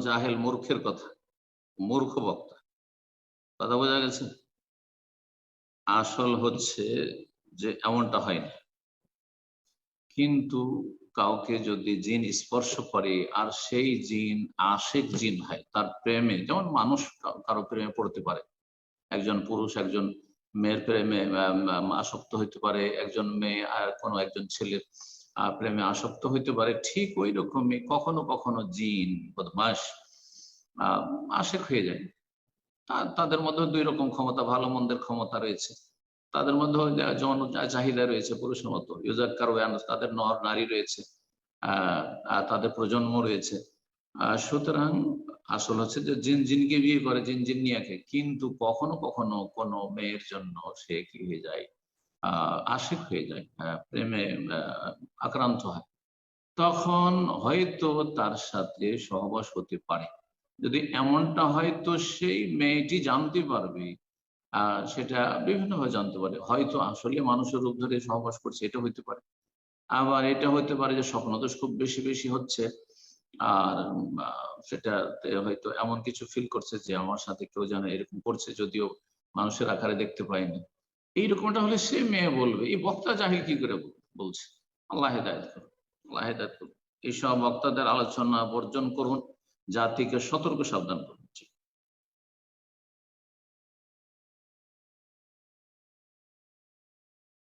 জাহেল মূর্খের কথা, মূর্খ বক্তা। কথা বোঝা গেছে? আসল হচ্ছে যে এমনটা হয় না কিন্তু কাউকে যদি জিন স্পর্শ করে আর সেই জিন আশেক জিন হয়, তার প্রেমে, যেমন মানুষ কারও প্রেমে পড়তে পারে। একজন পুরুষ একজন মেয়ের প্রেমে আসক্ত হইতে পারে, একজন মেয়ে আর কোনো একজন ছেলের প্রেমে আসক্ত হইতে পারে। ঠিক ওই রকমই কখনো কখনো জিন বদমাস আশেক হয়ে যায়। তাদের মধ্যে দুই রকম ক্ষমতা, ভালো মন্দের ক্ষমতা রয়েছে। তাদের মধ্যে যৌন চাহিদা রয়েছে পুরুষের মতো। ইউজার কারওয়ান তাদের নর নারী রয়েছে, আহ তাদের প্রজন্ম রয়েছে। সুতরাং আসল হচ্ছে যে জিন জিনকে বিয়ে করে, জিন জিন জিনিয়াকে কিন্তু কখনো কখনো কোনো মেয়ের জন্য সে কি হয়ে যায়। আশিক হয়ে যায় প্রেমে আক্রান্ত হয়। তখন হয়তো তার সাথে সহবাস হতে পারে। যদি এমনটা হয় তো সেই মেয়েটি জানতে পারবে সেটা বিভিন্নভাবে জানতে পারে। হয়তো আসলে মানুষের রূপ ধরে সহবাস করছে, এটা হইতে পারে। আবার এটা হইতে পারে যে স্বপ্নদোষ খুব বেশি বেশি হচ্ছে, আর সেটাতে হয়তো এমন কিছু ফিল করছে যে আমার সাথে কেউ যেন এরকম করছে, যদিও মানুষের আকারে দেখতে পাইনি। এইরকমটা হলে সে মেয়ে বলবে। এই বক্তা জাহিল কি করে বল- বলছে, আল্লাহ হেদায়ত করুন, আল্লাহ হেদায়ত করুন। এইসব বক্তাদের আলোচনা, বর্জন করুন, জাতিকে সতর্ক সাবধান করুন।